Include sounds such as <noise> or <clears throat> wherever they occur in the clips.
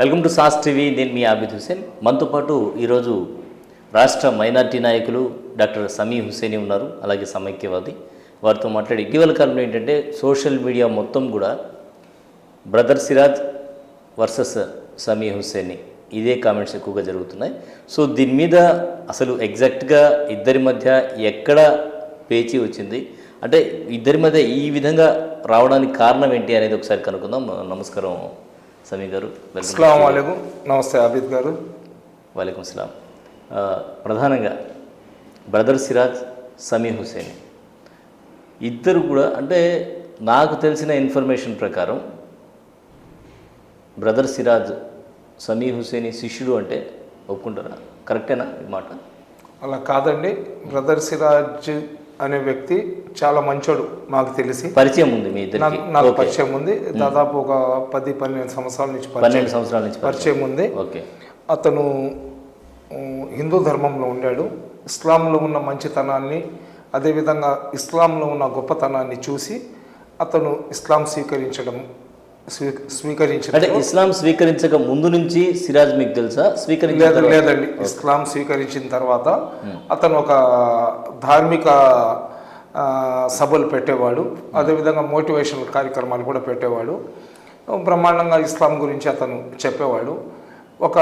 Welcome to sauce TV నేను మీ ఆబిద్ హుసేన్. మనతో పాటు ఈరోజు రాష్ట్ర మైనార్టీ నాయకులు డాక్టర్ సమీ హుసేని ఉన్నారు అలాగే సమైక్యవాది. వారితో మాట్లాడి ఇటీవల కాలంలో ఏంటంటే సోషల్ మీడియా మొత్తం కూడా బ్రదర్ సిరాజ్ వర్సెస్ సమీ హుస్సేని ఇదే కామెంట్స్ ఎక్కువగా జరుగుతున్నాయి. సో దీని మీద అసలు ఎగ్జాక్ట్గా ఇద్దరి మధ్య ఎక్కడ పేచీ వచ్చింది? అంటే ఇద్దరి మధ్య ఈ విధంగా రావడానికి కారణం ఏంటి అనేది ఒకసారి కనుక్కుందాం. నమస్కారం. సమీ గారు అస్సలం వాలేకుం నమస్తే ఆబిద్ గారు. వాలేకుమ్ సలాం. ప్రధానంగా బ్రదర్ సిరాజ్ సమీ హుసేన్. ఇద్దరు కూడా అంటే నాకు తెలిసిన ఇన్ఫర్మేషన్ ప్రకారం బ్రదర్ సిరాజ్ సమీ హుసేని శిష్యుడు అంటే ఒప్పుకుంటారా? కరెక్టేనా ఈ మాట? అలా కాదండి. బ్రదర్ సిరాజ్ అనే వ్యక్తి చాలా మంచోడు నాకు తెలిసి. పరిచయం ఉంది మీ నాకు పరిచయం ఉంది. దాదాపు ఒక పది పన్నెండు సంవత్సరాల నుంచి పరిచయం. పన్నెండు సంవత్సరాల నుంచి పరిచయం. ఉంది. ఓకే. అతను హిందూ ధర్మంలో ఉండాడు. ఇస్లాంలో ఉన్న మంచితనాన్ని అదేవిధంగా ఇస్లాంలో ఉన్న గొప్పతనాన్ని చూసి అతను ఇస్లాం స్వీకరించడం స్వీ స్వీకరించడం అంటే ఇస్లాం స్వీకరించక ముందు నుంచి సిరాజ్ మీకు తెలుసా? స్వీకరించిన లేదు తర్వాత- లేదండి. ఇస్లాం స్వీకరించిన తర్వాత అతను ఒక ధార్మిక సభలు పెట్టేవాడు. అదేవిధంగా మోటివేషనల్ కార్యక్రమాలు కూడా పెట్టేవాడు. బ్రహ్మాండంగా ఇస్లాం గురించి అతను చెప్పేవాడు. ఒక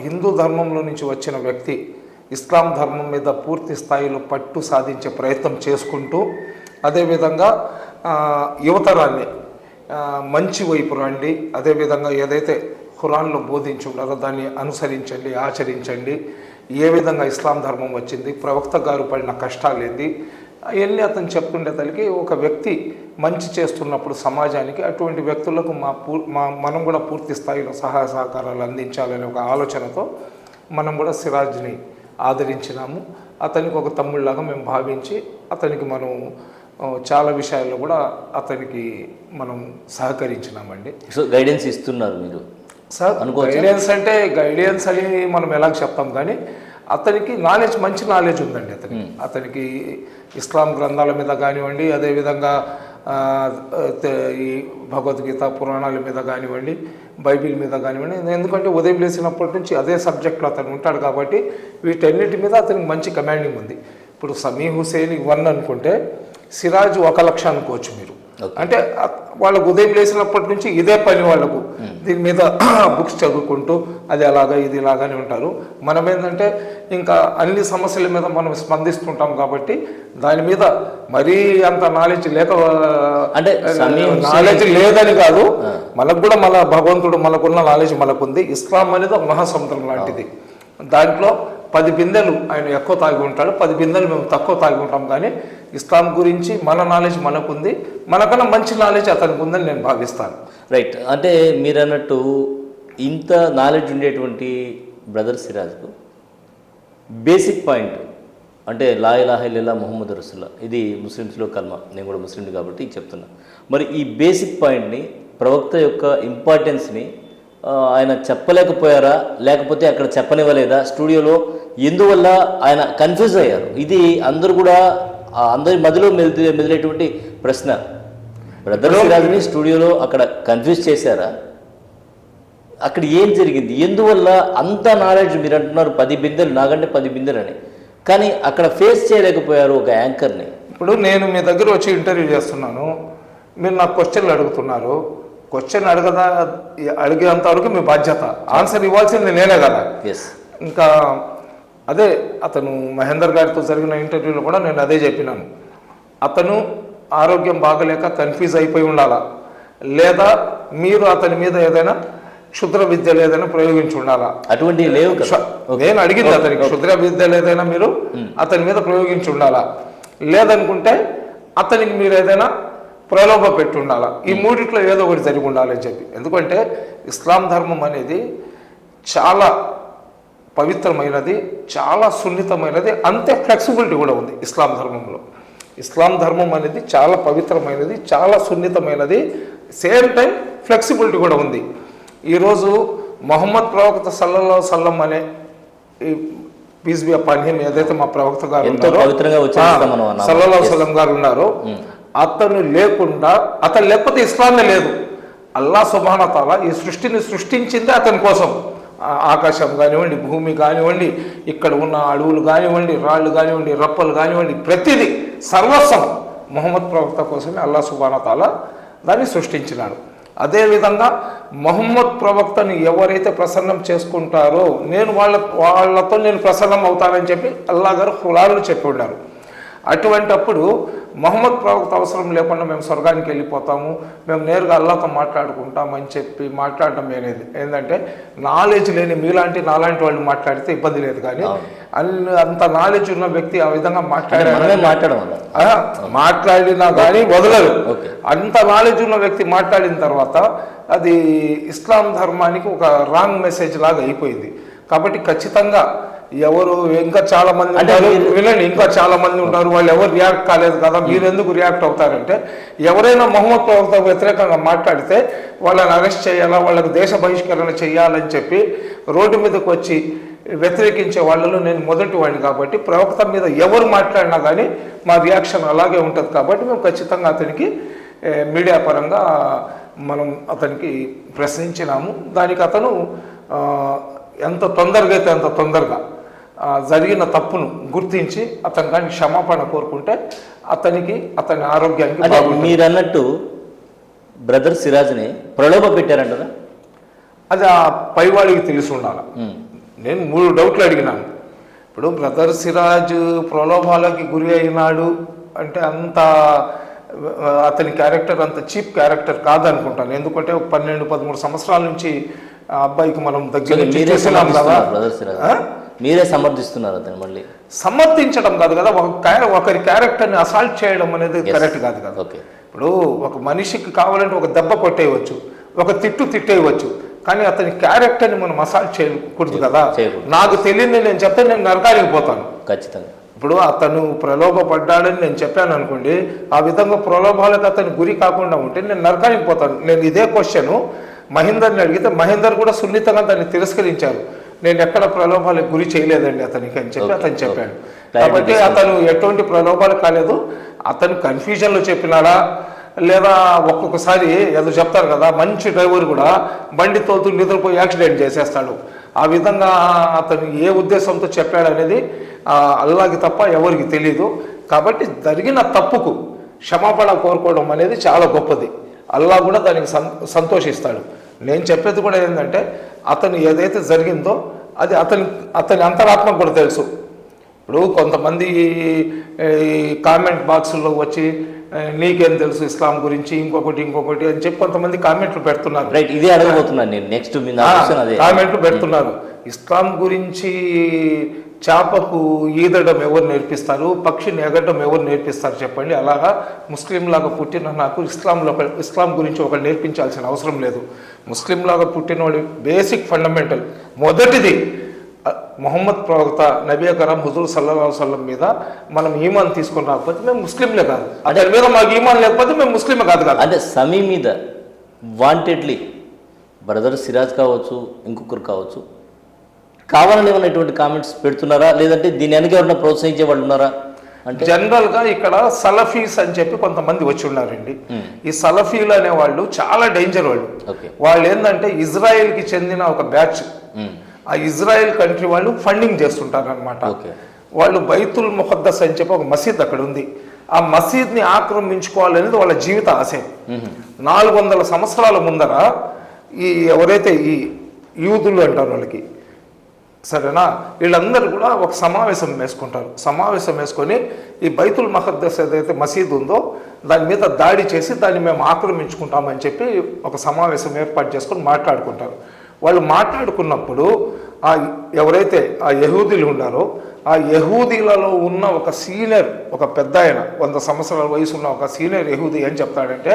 హిందూ ధర్మంలో నుంచి వచ్చిన వ్యక్తి ఇస్లాం ధర్మం మీద పూర్తి స్థాయిలో పట్టు సాధించే ప్రయత్నం చేసుకుంటూ అదేవిధంగా యువతరాన్ని మంచి వైపు రండి. అదేవిధంగా ఏదైతే ఖురాన్లో బోధించి ఉన్నారో దాన్ని అనుసరించండి ఆచరించండి. ఏ విధంగా ఇస్లాం ధర్మం వచ్చింది ప్రవక్త గారు పడిన కష్టాలు ఏంది? వెళ్ళి అతను చెప్తుండే తల్లికి ఒక వ్యక్తి మంచి చేస్తున్నప్పుడు సమాజానికి అటువంటి వ్యక్తులకు మా పూ మా మనం కూడా పూర్తి స్థాయిలో సహాయ సహకారాలు అందించాలనే ఒక ఆలోచనతో మనం కూడా సిరాజ్ని ఆదరించినాము. అతనికి ఒక తమ్ముళ్ళలాగా మేము భావించి అతనికి మనం చాలా విషయాల్లో కూడా అతనికి మనం సహకరించినామండి. సో గైడెన్స్ ఇస్తున్నారు మీరు. సార్ గైడెన్స్ అంటే గైడెన్స్ అని మనం ఎలా చెప్తాం కానీ అతనికి నాలెడ్జ్ మంచి నాలెడ్జ్ ఉందండి అతనికి. అతనికి ఇస్లాం గ్రంథాల మీద కానివ్వండి అదేవిధంగా ఈ భగవద్గీత పురాణాల మీద కానివ్వండి బైబిల్ మీద కానివ్వండి ఎందుకంటే ఉదయం లేచినప్పటి నుంచి అదే సబ్జెక్ట్లో అతను ఉంటాడు కాబట్టి వీటన్నిటి మీద అతనికి మంచి కమాండింగ్ ఉంది. ఇప్పుడు సమీ హుసేన్ వన్ అనుకుంటే సిరాజ్ ఒక లక్ష అనుకోవచ్చు మీరు. అంటే వాళ్ళకు ఉదయం లేచినప్పటి నుంచి ఇదే పని వాళ్ళకు. దీని మీద <clears throat> బుక్స్ చదువుకుంటూ అది అలాగా ఇది ఇలాగానే ఉంటారు. మనం ఏంటంటే ఇంకా అన్ని సమస్యల మీద మనం స్పందిస్తుంటాం కాబట్టి దాని మీద మరీ అంత నాలెడ్జ్ లేక అంటే నాలెడ్జ్ లేదని కాదు. మనకు కూడా మన భగవంతుడు మనకున్న నాలెడ్జ్ మనకుంది. ఇస్లాం అనేది ఒక మహాసముద్రం లాంటిది. దాంట్లో పది బిందెలు ఆయన ఎక్కువ తాగి ఉంటాడు. పది బిందెలు మేము తక్కువ తాగి ఉంటాం కానీ ఇస్లాం గురించి మన నాలెడ్జ్ మనకుంది. మనకన్నా మంచి నాలెడ్జ్ అతనికి ఉందని నేను భావిస్తాను. రైట్ అంటే మీరు అన్నట్టు ఇంత నాలెడ్జ్ ఉండేటువంటి బ్రదర్ సిరాజ్కు బేసిక్ పాయింట్ అంటే లా ఇలాహ ఇల్లా రసుల్లా ఇది ముస్లిమ్స్లో కల్మ. నేను కూడా ముస్లింని కాబట్టి చెప్తున్నా. మరి ఈ బేసిక్ పాయింట్ని ప్రవక్త యొక్క ఇంపార్టెన్స్ని ఆయన చెప్పలేకపోయారా? లేకపోతే అక్కడ చెప్పనివ్వలేదా? స్టూడియోలో ఎందువల్ల ఆయన కన్ఫ్యూజ్ అయ్యారు? ఇది అందరూ కూడా అందరి మదిలో మెదిలే మెదిలేటువంటి ప్రశ్న. బ్రదర్ సిరాజ్ని స్టూడియోలో అక్కడ కన్ఫ్యూజ్ చేశారా? అక్కడ ఏం జరిగింది? ఎందువల్ల అంత నాలెడ్జ్ మీరు అంటున్నారు? పది బిందెలు నాకంటే పది బిందెలు అని కానీ అక్కడ ఫేస్ చేయలేకపోయారు ఒక యాంకర్ని ఇప్పుడు నేను మీ దగ్గర వచ్చి ఇంటర్వ్యూ చేస్తున్నాను. మీరు నాకు క్వశ్చన్లు అడుగుతున్నారు. క్వశ్చన్ అడగదా అడిగేంత వరకు మీ బాధ్యత. ఆన్సర్ ఇవ్వాల్సింది నేనే కదా. ఇంకా అదే అతను మహేందర్ గారితో జరిగిన ఇంటర్వ్యూలో కూడా నేను అదే చెప్పినాను. అతను ఆరోగ్యం బాగలేక కన్ఫ్యూజ్ అయిపోయి ఉండాలా? లేదా మీరు అతని మీద ఏదైనా క్షుద్ర విద్యలు ఏదైనా ప్రయోగించి ఉండాలా? అటువంటివి లేవు నేను అడిగింది అతనికి క్షుద్ర విద్యలు ఏదైనా మీరు అతని మీద ప్రయోగించి ఉండాలా? లేదనుకుంటే అతనికి మీరు ఏదైనా ప్రలోభ పెట్టి ఉండాలా ఈ మూడిట్లో ఏదో ఒకటి జరిగి ఉండాలని చెప్పి. ఎందుకంటే ఇస్లాం ధర్మం అనేది చాలా పవిత్రమైనది చాలా సున్నితమైనది అంతే ఫ్లెక్సిబిలిటీ కూడా ఉంది ఇస్లాం ధర్మంలో. ఇస్లాం ధర్మం అనేది చాలా పవిత్రమైనది చాలా సున్నితమైనది సేమ్ టైం ఫ్లెక్సిబిలిటీ కూడా ఉంది. ఈరోజు మొహమ్మద్ ప్రవక్త సల్లల్లా సల్లం అనే ఈ పీస్ బి ఏదైతే మా ప్రవక్త గారు ఉన్నారో. సల్లల్లా సల్లం గారు ఉన్నారు అతను లేకుండా అతను లేకపోతే ఇస్లామే లేదు. అల్లా సుబానతాల ఈ సృష్టిని సృష్టించిందే అతని కోసం. ఆకాశం కానివ్వండి భూమి కానివ్వండి ఇక్కడ ఉన్న అడవులు కానివ్వండి రాళ్ళు కానివ్వండి రప్పలు కానివ్వండి ప్రతిదీ సర్వస్వం మొహమ్మద్ ప్రవక్త కోసమే అల్లా సుబానతాల దాన్ని సృష్టించినాడు. అదేవిధంగా మొహమ్మద్ ప్రవక్తను ఎవరైతే ప్రసన్నం చేసుకుంటారో నేను వాళ్ళ వాళ్ళతో నేను ప్రసన్నం అవుతానని చెప్పి అల్లా గారు హులాలు చెప్పి ఉన్నారు అటువంటప్పుడు మొహమ్మద్ ప్రవక్త అవసరం లేకుండా మేము స్వర్గానికి వెళ్ళిపోతాము మేము నేరుగా అల్లాతో మాట్లాడుకుంటాం అని చెప్పి మాట్లాడడం అనేది. ఏంటంటే నాలెడ్జ్ లేని మీలాంటి నాలాంటి వాళ్ళు మాట్లాడితే ఇబ్బంది లేదు కానీ అన్ని అంత నాలెడ్జ్ ఉన్న వ్యక్తి ఆ విధంగా మాట్లాడారు. మనమే మాట్లాడడం మాట్లాడినా కానీ వదలరు. అంత నాలెడ్జ్ ఉన్న వ్యక్తి మాట్లాడిన తర్వాత అది ఇస్లాం ధర్మానికి ఒక రాంగ్ మెసేజ్ లాగా అయిపోయింది. కాబట్టి ఖచ్చితంగా ఎవరు ఇంకా చాలా మంది మీరు- వినండి ఇంకా చాలా మంది ఉన్నారు వాళ్ళు ఎవరు రియాక్ట్ కాలేదు కదా మీరు ఎందుకు రియాక్ట్ అవుతారంటే ఎవరైనా మొహమ్మద్ ప్రవక్త వ్యతిరేకంగా మాట్లాడితే వాళ్ళని అరెస్ట్ చేయాలా వాళ్ళకి దేశ బహిష్కరణ చేయాలని చెప్పి రోడ్డు మీదకి వచ్చి వ్యతిరేకించే వాళ్ళలో నేను మొదటి వాడిని కాబట్టి ప్రవక్త మీద ఎవరు మాట్లాడినా కానీ మా రియాక్షన్ అలాగే ఉంటుంది కాబట్టి మేము ఖచ్చితంగా అతనికి మీడియా పరంగా మనం అతనికి ప్రశ్నించినాము. దానికి అతను ఎంత తొందరగా అయితే అంత తొందరగా జరిగిన తప్పును గుర్తించి అతని కానీ క్షమాపణ కోరుకుంటే అతనికి అతని ఆరోగ్యానికి మీరు అన్నట్టు బ్రదర్ సిరాజ్ని ప్రలోభ పెట్టారంటారా? అది ఆ పైవాడికి తెలిసి ఉండాలి. నేను మూడు డౌట్లు అడిగినాను. ఇప్పుడు బ్రదర్ సిరాజ్ ప్రలోభాలకి గురి అయినాడు అంటే అంత అతని క్యారెక్టర్ అంత చీప్ క్యారెక్టర్ కాదనుకుంటాను. ఎందుకంటే ఒక పన్నెండు పదమూడు సంవత్సరాల నుంచి ఆ అబ్బాయికి మనం దగ్గర చూస్తున్నాం కదా. మీరే సమర్థిస్తున్నారు అతను మళ్ళీ. సమర్థించడం కాదు కదా ఒక క్యారె- ఒకరి క్యారెక్టర్ని అసాల్ట్ చేయడం అనేది. కరెక్ట్ కాదు కదా. ఓకే ఇప్పుడు ఒక మనిషికి కావాలంటే ఒక దెబ్బ కొట్టేయవచ్చు ఒక తిట్టు తిట్టేయవచ్చు కానీ అతని క్యారెక్టర్ని మనం అసాల్ట్ చేయకూడదు కదా. నాకు తెలియదు నేను చెప్తే నేను నరకానికి పోతాను. ఖచ్చితంగా. ఇప్పుడు అతను ప్రలోభపడ్డాడని నేను చెప్పాను అనుకోండి ఆ విధంగా ప్రలోభాలకు అతను గురి కాకుండా ఉంటే నేను నరకానికి పోతాను. నేను ఇదే క్వశ్చన్ మహేందర్ని అడిగితే మహేందర్ కూడా సున్నితంగా దాన్ని తిరస్కరించారు. నేను ఎక్కడ ప్రలోభాలకు గురి చేయలేదండి అతనికి అని చెప్పి అతను చెప్పాడు. కాబట్టి అతను ఎటువంటి ప్రలోభాలు కాలేదు. అతను కన్ఫ్యూజన్లో చెప్పినాడా? లేదా ఒక్కొక్కసారి ఏదో చెప్తారు కదా మంచి డ్రైవర్ కూడా బండి తోలుతూ నిద్రపోయి యాక్సిడెంట్ చేసేస్తాడు. ఆ విధంగా అతను ఏ ఉద్దేశంతో చెప్పాడు అనేది ఆ, అల్లాకి తప్ప ఎవరికి తెలియదు కాబట్టి జరిగిన తప్పుకు క్షమాపణ కోరుకోవడం అనేది చాలా గొప్పది. అల్లా కూడా దానికి సంతోషిస్తాడు. నేను చెప్పేది కూడా ఏంటంటే అతను ఏదైతే జరిగిందో అది అతని అతని అంతరాత్మకు కూడా తెలుసు. ఇప్పుడు కొంతమంది ఈ కామెంట్ బాక్సుల్లో వచ్చి "ఏ, నీకేం తెలుసు ఇస్లాం గురించి ఇంకొకటి ఇంకొకటి అని చెప్పి కొంతమంది కామెంట్లు పెడుతున్నారు. రైట్ ఇదే అడగబోతున్నాను నేను. నెక్స్ట్ కామెంట్లు పెడుతున్నారు. ఇస్లాం గురించి చేపకు ఈదడం ఎవరు నేర్పిస్తారు? పక్షిని ఎగరడం ఎవరు నేర్పిస్తారు? చెప్పండి. అలాగా ముస్లిం లాగా పుట్టిన నాకు ఇస్లాంలో ఇస్లాం గురించి ఒకరు నేర్పించాల్సిన అవసరం లేదు. ముస్లిం లాగా పుట్టినవాడు బేసిక్ ఫండమెంటల్. మొదటిది మొహమ్మద్ ప్రవక్త నబీ కరాం హుజూర్ సల్లా వసల్లం మీద మనం ఈమాన్ తీసుకొని రాకపోతే మేము ముస్లింలే కాదు. అతని మీద మాకు ఈమాన్ లేకపోతే మేము ముస్లిమే కాదు కాదు. అంటే సమీ మీద వాంటెడ్లీ బ్రదర్ సిరాజ్ కావచ్చు ఇంకొకరు కావచ్చు కావాలని ఏమైనా ఇటువంటి కామెంట్స్ పెడుతున్నారా? లేదంటే దీని వెనక ఎవరైనా ప్రోత్సహించే వాళ్ళు ఉన్నారా? జనరల్గా ఇక్కడ సలఫీస్ అని చెప్పి కొంతమంది వచ్చి ఉన్నారండి. ఈ సలఫీలు అనే వాళ్ళు చాలా డేంజర్ వాళ్ళు. వాళ్ళు ఏంటంటే ఇజ్రాయెల్కి చెందిన ఒక బ్యాచ్. ఆ ఇజ్రాయెల్ కంట్రీ వాళ్ళు ఫండింగ్ చేస్తుంటారు అనమాట వాళ్ళు బైతుల్ ముఖద్దస్ అని చెప్పి ఒక మసీద్ అక్కడ ఉంది. ఆ మసీద్ని ఆక్రమించుకోవాలనేది వాళ్ళ జీవిత ఆశయం నాలుగు వందల సంవత్సరాల ముందర ఈ ఎవరైతే ఈ యూదులు అంటారు వాళ్ళకి సరేనా? వీళ్ళందరూ కూడా ఒక సమావేశం వేసుకుంటారు. సమావేశం వేసుకొని ఈ బైతుల్ మహద్దస్ ఏదైతే మసీదు ఉందో దాని మీద దాడి చేసి దాన్ని మేము ఆక్రమించుకుంటామని చెప్పి ఒక సమావేశం ఏర్పాటు చేసుకొని మాట్లాడుకుంటారు. వాళ్ళు మాట్లాడుకున్నప్పుడు ఆ ఎవరైతే ఆ యహూదీలు ఉన్నారో ఆ యహూదీలలో ఉన్న ఒక సీనియర్ ఒక పెద్ద ఆయన వంద సంవత్సరాల వయసు ఉన్న ఒక సీనియర్ యహూదీ ఏం చెప్తాడంటే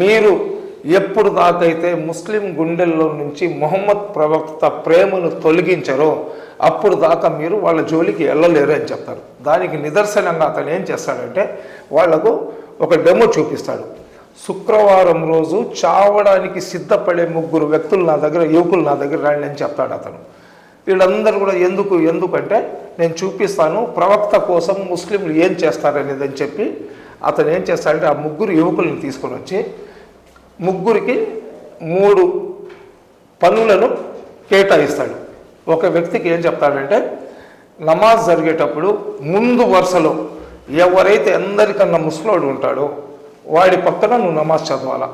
మీరు ఎప్పుడు దాకైతే ముస్లిం గుండెల్లో నుంచి మొహమ్మద్ ప్రవక్త ప్రేమను తొలగించారో అప్పుడు దాకా మీరు వాళ్ళ జోలికి వెళ్ళలేరు అని చెప్తారు. దానికి నిదర్శనంగా అతను ఏం చేస్తాడంటే వాళ్ళకు ఒక డెమో చూపిస్తాడు. శుక్రవారం రోజు చావడానికి సిద్ధపడే ముగ్గురు వ్యక్తులు నా దగ్గర యువకులు నా దగ్గర రాండి అని చెప్తాడు అతను. వీళ్ళందరూ కూడా ఎందుకు ఎందుకంటే నేను చూపిస్తాను ప్రవక్త కోసం ముస్లింలు ఏం చేస్తారనేది అని చెప్పి అతను ఏం చేస్తాడంటే ఆ ముగ్గురు యువకుల్ని తీసుకొని వచ్చి ముగ్గురికి మూడు పనులను కేటాయిస్తాడు. ఒక వ్యక్తికి ఏం చెప్తాడంటే నమాజ్ జరిగేటప్పుడు ముందు వరుసలో ఎవరైతే అందరికన్నా ముస్లోడు ఉంటాడో వాడి పక్కన నువ్వు నమాజ్ చదవాలా?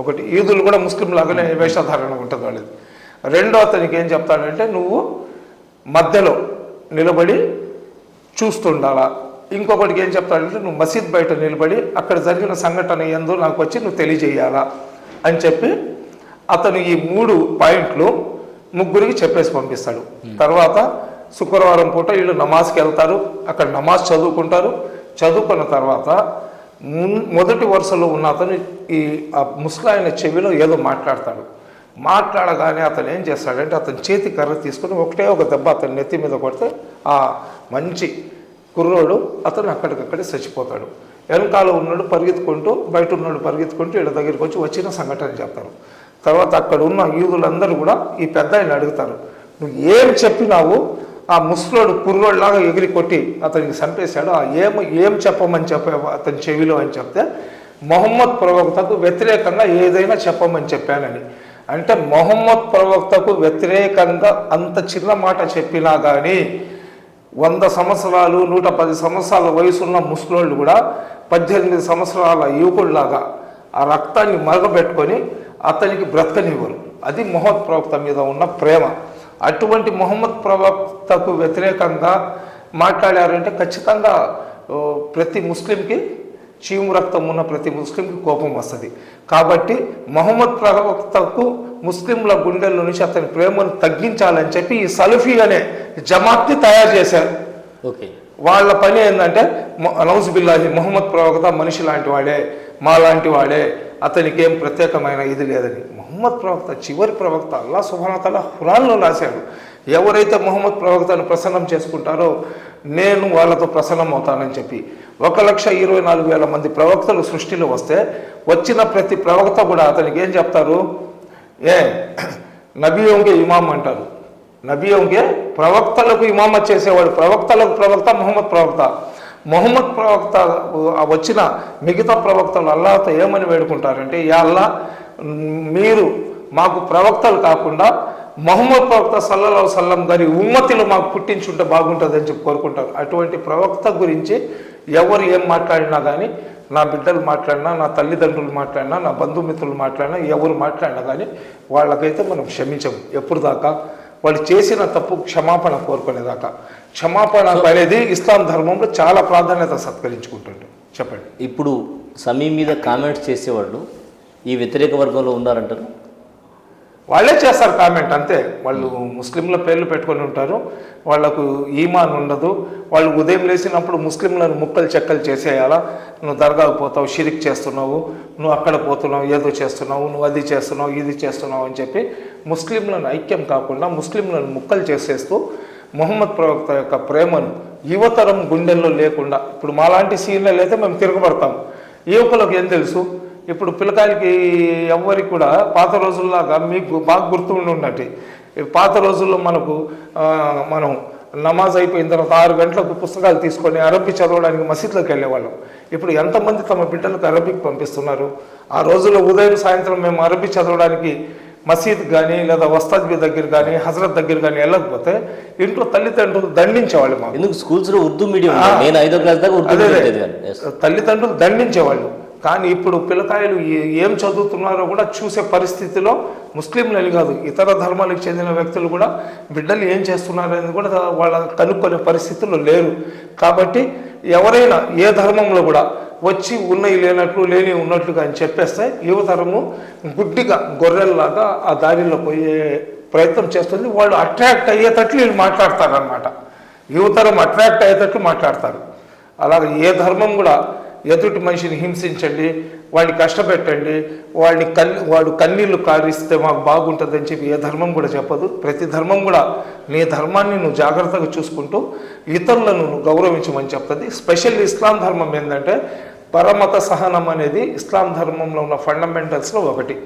ఒకటి ఈదులు కూడా ముస్లిం లాగానే వేషధారణ ఉంటుంది వాళ్ళది. రెండో అతనికి ఏం చెప్తాడంటే నువ్వు మధ్యలో నిలబడి చూస్తుండాలా? ఇంకొకటికి ఏం చెప్తాడంటే నువ్వు మసీద్ బయట నిలబడి అక్కడ జరిగిన సంఘటన ఏందో నాకు వచ్చి నువ్వు తెలియజేయాలా? అని చెప్పి అతను ఈ మూడు పాయింట్లు ముగ్గురికి చెప్పేసి పంపిస్తాడు. తర్వాత శుక్రవారం పూట వీళ్ళు నమాజ్కి వెళ్తారు అక్కడ నమాజ్ చదువుకుంటారు. చదువుకున్న తర్వాత మున్- మొదటి వరుసలో ఉన్న అతను ఈ ముసలాయన ముస్లాయన చెవిలో ఏదో మాట్లాడతాడు. మాట్లాడగానే అతను ఏం చేస్తాడంటే అతని చేతి కర్ర తీసుకుని ఒకటే ఒక దెబ్బ అతని నెత్తి మీద కొడితే ఆ మంచి కుర్రోడు అతను అక్కడికక్కడే చచ్చిపోతాడు. వెనకాల ఉన్నాడు పరిగెత్తుకుంటూ బయట ఉన్నాడు పరిగెత్తుకుంటూ వీళ్ళ దగ్గరికి వచ్చి వచ్చిన సంఘటన చెప్తారు తర్వాత అక్కడ ఉన్న యూదులందరూ కూడా ఈ పెద్ద ఆయన అడుగుతారు. నువ్వు ఏం చెప్పినావు? ఆ ముసలోడు కుర్రోడ్లాగా ఎగిరి కొట్టి అతనికి చంపేశాడు. ఆ ఏం ఏం చెప్పమని చెప్పావు అతని చెవిలో అని చెప్తే మొహమ్మద్ ప్రవక్తకు వ్యతిరేకంగా ఏదైనా చెప్పమని చెప్పానని. అంటే మొహమ్మద్ ప్రవక్తకు వ్యతిరేకంగా అంత చిన్న మాట చెప్పినా కానీ వంద సంవత్సరాలు నూట పది సంవత్సరాల వయసున్న ముసలోళ్ళు కూడా పద్దెనిమిది సంవత్సరాల యువకుడిలాగా ఆ రక్తాన్ని మరగబెట్టుకొని అతనికి బ్రతకనివ్వరు. అది మొహమ్మద్ ప్రవక్త మీద ఉన్న ప్రేమ. అటువంటి మొహమ్మద్ ప్రవక్తకు వ్యతిరేకంగా మాట్లాడారంటే ఖచ్చితంగా ప్రతి ముస్లింకి చీము రక్తం ఉన్న ప్రతి ముస్లింకి కోపం వస్తుంది. కాబట్టి మొహమ్మద్ ప్రవక్తకు ముస్లింల గుండెల నుంచి అతని ప్రేమను తగ్గించాలని చెప్పి ఈ సలుఫీ అనే జమాత్ని తయారు చేశారు. ఓకే. వాళ్ళ పని ఏంటంటే నౌజ్ బిల్లాహి మొహమ్మద్ ప్రవక్త మనిషి లాంటి వాడే మా లాంటి వాడే అతనికి ఏం ప్రత్యేకమైన ఇది లేదని. మొహమ్మద్ ప్రవక్త చివరి ప్రవక్త అల్లా సుభానతల హురాన్లో రాశాడు. ఎవరైతే మొహమ్మద్ ప్రవక్తను ప్రసన్నం చేసుకుంటారో నేను వాళ్ళతో ప్రసన్నం అవుతానని చెప్పి. ఒక లక్ష ఇరవై నాలుగు వేల మంది ప్రవక్తలు సృష్టిలో వస్తే వచ్చిన ప్రతి ప్రవక్త కూడా అతనికి ఏం చెప్తారు? ఏ నబియోంగే ఇమాం అంటారు. నబియోంగే ప్రవక్తలకు ఇమామ చేసేవాడు. ప్రవక్తలకు ప్రవక్త మొహమ్మద్ ప్రవక్త. మొహమ్మద్ ప్రవక్త వచ్చిన మిగతా ప్రవక్తలు అల్లాతో ఏమని వేడుకుంటారంటే యా అల్లా మీరు మాకు ప్రవక్తలు కాకుండా మొహమ్మద్ ప్రవక్త సల్లల్లాహు సల్లం గారి ఉమ్మతిలో మాకు పుట్టించుంటే బాగుంటుందని చెప్పి కోరుకుంటారు. అటువంటి ప్రవక్త గురించి ఎవరు ఏం మాట్లాడినా కానీ నా బిడ్డలు మాట్లాడినా నా తల్లిదండ్రులు మాట్లాడినా నా బంధుమిత్రులు మాట్లాడినా ఎవరు మాట్లాడినా కానీ వాళ్ళకైతే మనం క్షమించము. ఎప్పుడు దాకా? వాళ్ళు చేసిన తప్పు క్షమాపణ కోరుకునేదాకా. క్షమాపణ అనేది ఇస్లాం ధర్మంలో చాలా ప్రాధాన్యత సత్కరించుకుంటుంది. చెప్పండి. ఇప్పుడు సమీ మీద కామెంట్స్ చేసేవాళ్ళు ఈ వ్యతిరేక వర్గంలో ఉన్నారంటారు? వాళ్ళే చేస్తారు కామెంట్ అంతే. వాళ్ళు ముస్లింల పేర్లు పెట్టుకొని ఉంటారు. వాళ్ళకు ఈమాన్ ఉండదు. వాళ్ళు ఉదయం లేచినప్పుడు ముస్లింలను ముక్కలు చెక్కలు చేసేయాలా. నువ్వు దర్గాకు పోతావు షిరిక్ చేస్తున్నావు నువ్వు అక్కడ పోతున్నావు ఏదో చేస్తున్నావు నువ్వు అది చేస్తున్నావు ఇది చేస్తున్నావు అని చెప్పి ముస్లింలను ఐక్యం కాకుండా ముస్లింలను ముక్కలు చేసేస్తూ మొహమ్మద్ ప్రవక్త యొక్క ప్రేమను యువతరం గుండెల్లో లేకుండా ఇప్పుడు మాలాంటి సీనియర్లు అయితే మేము తిరగబడతాం. యువకులకు ఏం తెలుసు? ఇప్పుడు పిల్లకాయలకి ఎవ్వరికి కూడా పాత రోజుల్లాగా మీకు బాగా గుర్తుండి ఉన్నట్టు. పాత రోజుల్లో మనకు మనం నమాజ్ అయిపోయిన తర్వాత ఆరు గంటలకు పుస్తకాలు తీసుకొని అరబీ చదవడానికి మసీద్లోకి వెళ్ళేవాళ్ళం. ఇప్పుడు ఎంతమంది తమ బిడ్డలకు అరబీకి పంపిస్తున్నారు? ఆ రోజుల్లో ఉదయం సాయంత్రం మేము అరబీ చదవడానికి మసీద్ కానీ లేదా వస్తాద్బీ దగ్గర కానీ హజరత్ దగ్గర కానీ వెళ్ళకపోతే ఇంట్లో తల్లిదండ్రులు దండించేవాళ్ళు మాకు. ఎందుకు? స్కూల్స్లో ఉర్దూ మీడియం. నేను ఐదో క్లాస్ దాకా. తల్లిదండ్రులు దండించేవాళ్ళు. కానీ ఇప్పుడు పిల్లకాయలు ఏ- ఏం చదువుతున్నారో కూడా చూసే పరిస్థితిలో ముస్లింలని కాదు ఇతర ధర్మాలకు చెందిన వ్యక్తులు కూడా బిడ్డలు ఏం చేస్తున్నారనేది కూడా వాళ్ళ కనుక్కునే పరిస్థితుల్లో లేరు. కాబట్టి ఎవరైనా ఏ ధర్మంలో కూడా వచ్చి ఉన్నవి లేనట్లు లేని ఉన్నట్లుగా అని చెప్పేస్తే యువతరము గుడ్డిగా గొర్రెల్లాగా ఆ దారిలో పోయే ప్రయత్నం చేస్తుంది. వాళ్ళు అట్రాక్ట్ అయ్యేటట్లు వీళ్ళు మాట్లాడతారనమాట యువతరం అట్రాక్ట్ అయ్యేటట్లు మాట్లాడతారు. అలాగే ఏ ధర్మం కూడా ఎదుటి మనిషిని హింసించండి వాడిని కష్టపెట్టండి వాడిని కన్ని వాడు కన్నీళ్ళు కారిస్తే మాకు బాగుంటుందని చెప్పి ఏ ధర్మం కూడా చెప్పదు. ప్రతి ధర్మం కూడా నీ ధర్మాన్ని నువ్వు జాగ్రత్తగా చూసుకుంటూ ఇతరులను నువ్వు గౌరవించమని చెప్తుంది. స్పెషల్ ఇస్లాం ధర్మం ఏంటంటే పరమత సహనం అనేది ఇస్లాం ధర్మంలో ఉన్న ఫండమెంటల్స్లో ఒకటి.